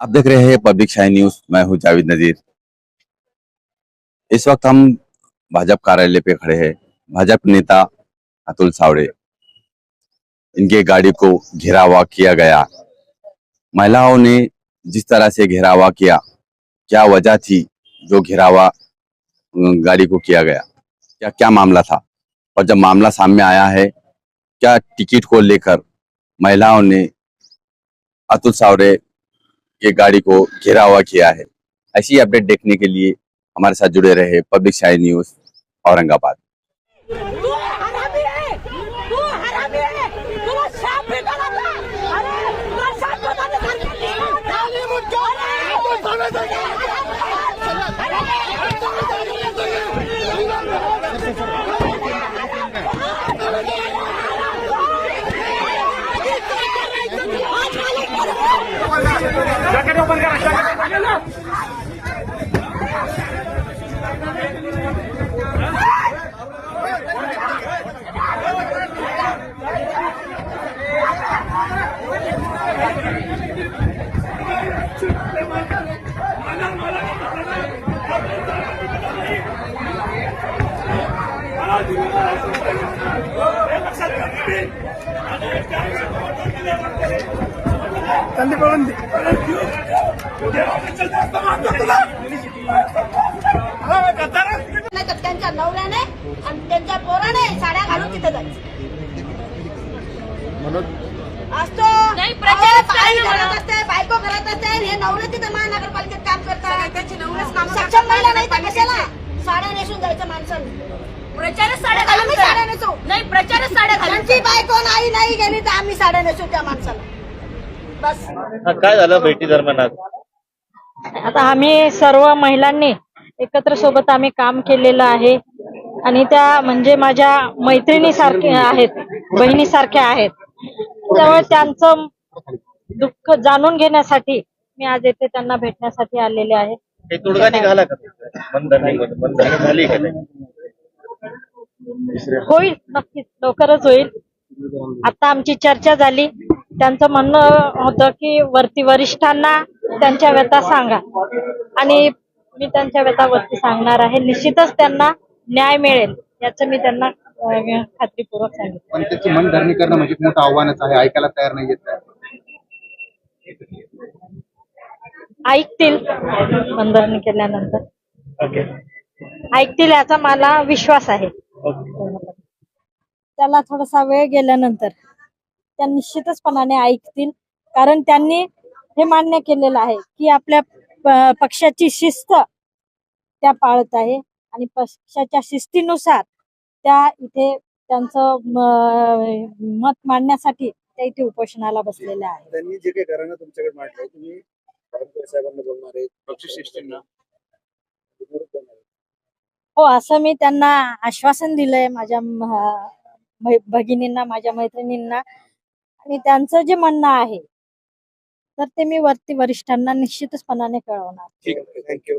आप देख रहे हैं पब्लिक शाही न्यूज़, मैं हूँ जावेद नजीर। इस वक्त हम भाजपा कार्यालय पे खड़े हैं, भाजपा नेता अतुल सावड़े इनके गाड़ी को घेरावा किया गया। महिलाओं ने जिस तरह से घेरावा किया, क्या वजह थी जो घेरावा गाड़ी को किया गया? क्या क्या मामला था? और जब मामला सामने आया है, क्या टिकट को लेकर महिलाओं ने अतुल सावरे ये गाड़ी को घेरा हुआ किया है। ऐसी अपडेट देखने के लिए हमारे साथ जुड़े रहे पब्लिक शाही न्यूज औरंगाबाद। तर त्यांच्या नवऱ्याने आणि त्यांच्या पोराने साड्या घालून तिथे जायचं. असतो. घरात. असते बायको घरात असते हे नवरे तिथे महानगरपालिकेत काम करतात. सक्षम महिला नाही कशाला? साड्या नेसून जायचं माणसाने प्रचारच साड्या आम्ही घालून साड्या जा. नेसू नाही प्रचारच साड्या घालून त्यांची बायको नाही नाही गेली तर आम्ही साड्या नेसू त्या माणसाला. बस. हा, काय झालं भेटी दरम्यान आज? आता आम्ही सर्व महिलांनी एकत्र सोबत आम्ही काम केलेलं आहे. आणि त्या म्हणजे माझ्या मैत्रिणी सारखे आहेत बहिणी सारख्या आहेत. त्यामुळे त्यांचं दुःख जाणून घेण्यासाठी मी आज येथे त्यांना भेटण्यासाठी आलेले आहे. काही तोडगा निघाला का झाली का नाही? होईल नक्कीच. लवकरच होईल. आता आमची चर्चा झाली. त्यांचं म्हणणं होतं की वरती वरिष्ठांना त्यांच्या व्यथा सांगा. आणि मी त्यांच्या व्यथा वरती सांगणार आहे. निश्चितच त्यांना न्याय मिळेल. याचं मी त्यांना खात्रीपूर्वक सांगितलं. पण त्याची मनधरणी करणं म्हणजे मोठं आव्हानच आहे. ऐकायला तयार नाही येत ऐकतील. बंधन केल्यानंतर. ओके ऐकतील याचा मला विश्वास आहे. त्याला थोडासा वेळ गेल्यानंतर त्या निश्चितचपणाने ऐकतील. कारण त्यांनी हे मान्य केलेलं आहे की आपल्या पक्षाची शिस्त त्या पाळत आहे आणि पक्षाच्या शिस्तीनुसार त्या इथे त्यांचं मत मांडण्यासाठी त्या इथे उपोषणाला बसलेल्या आहेत. त्यांनी जे काही घराणं तुमच्याकडे मांडलंय तुम्ही साहेबांना बोलणार आहे हो असं मी त्यांना आश्वासन दिलंय माझ्या भगिनींना माझ्या मैत्रिणींना आणि त्यांचं जे म्हणणं आहे तर ते मी वरती वरिष्ठांना निश्चितचपणाने कळवणार. ठीक थँक्यू